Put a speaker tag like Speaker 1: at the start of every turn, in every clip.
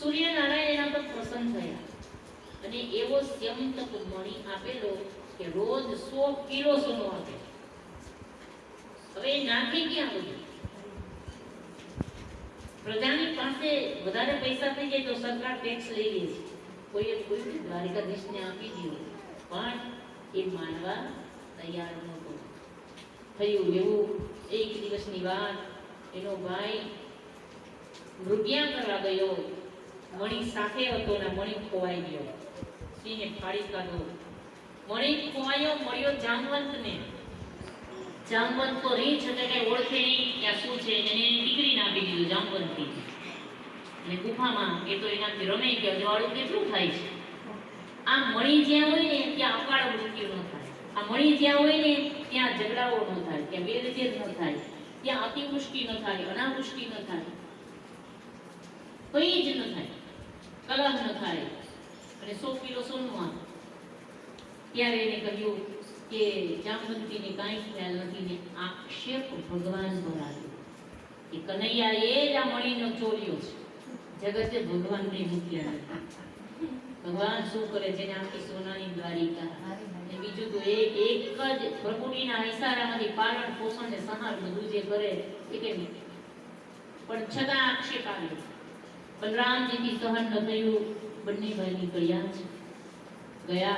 Speaker 1: સૂર્યનારાયણ એના પર પ્રસન્ન થયા. અને એવો સ્યંતક મણી આપેલો કે રોજ સો કિલો સોનો આપે. હવે નાખે ક્યાં બધું પ્રજાની પાસે વધારે પૈસા થઈ જાય તો સરકાર ટેક્સ લઈ લે છે. કોઈએ કોઈ દ્વારિકાધીશને આપી દીધું. પણ એ માનવા તૈયાર નહોતો. થયું એવું એક દિવસની વાત. એનો ભાઈ મૃગ્યા કરવા ગયો. મણી સાથે હતો ને મણી ખોવાઈ ગયો. સિંહે ફાડી કાઢો મણી, ખોવાયો? મળ્યો જામવંતને? જામવંત તો રીંછ એટલે કઈ ઓળખે નહીં. કે શું છે? એને એની દીકરીને આપી દીધું જામવંતથી. અને ગુફામાં એ તો એનાથી રમે કે અજવાળું કેટલું થાય છે? આ મણી જ્યાં હોય ને, ત્યાં અકાળ મૃત્યુ ન થાય. આ મણી જ્યાં હોય ને, ત્યાં ઝઘડાઓ ન થાય, ત્યાં વેરજેર ન થાય. ત્યાં અતિવૃષ્ટિ ન થાય, અનાવૃષ્ટિ ન થાય. કંઈ જ ન થાય. કલહ ન થાય. અને સો કિલો સોનું આવે ત્યારે એને કહ્યું કે જામવંતીને કાંઈ ખ્યાલ નથી ને આક્ષેપ ભગવાન પર કે કનૈયા એ જ આ મણીનો ચોર્યો છે. જગતે ભગવાનને મૂક્યા ભગવાન શું કરે છે ને આખી સોનાની દ્વારિકા? અને બીજું તો એ એક જ પ્રકૃતિના ઈશારામાંથી પાલન પોષણ ને સંહાર બધું જે કરે એ કે પણ છતાં આક્ષેપ આવ્યો. બલરામજીથી સહન ન થયું, બંને ભાઈ નીકળ્યા છે. ગયા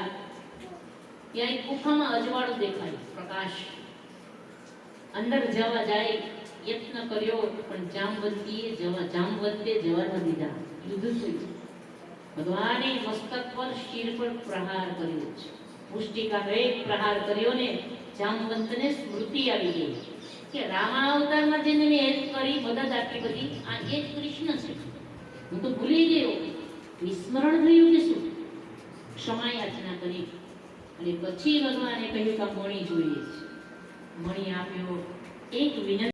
Speaker 1: ત્યાં એક ગુફામાં અજવાળો દેખાય, પ્રકાશ. અંદર જવા જાય યત્ન કર્યો, પણ જામવંતીએ જવા, જામવંતે જવા ન દીધા. યુદ્ધ થયું. ભગવાને મસ્તક પર શિર પર પ્રહાર કર્યો છે. પુષ્ટિકા એક પ્રહાર કર્યો ને જામવંતને સ્મૃતિ આવી ગઈ કે રામા અવતારમાં જેને મેં હેલ્પ કરી મદદ આપી બધી આ એ કૃષ્ણ છે. હું તો ભૂલી ગયો વિસ્મરણ થયું કે શું? ક્ષમા યાચના કરી. અને પછી ભગવાને કહ્યું કે મણી જોઈએ છે. મણી આપ્યો, એક વિનંતી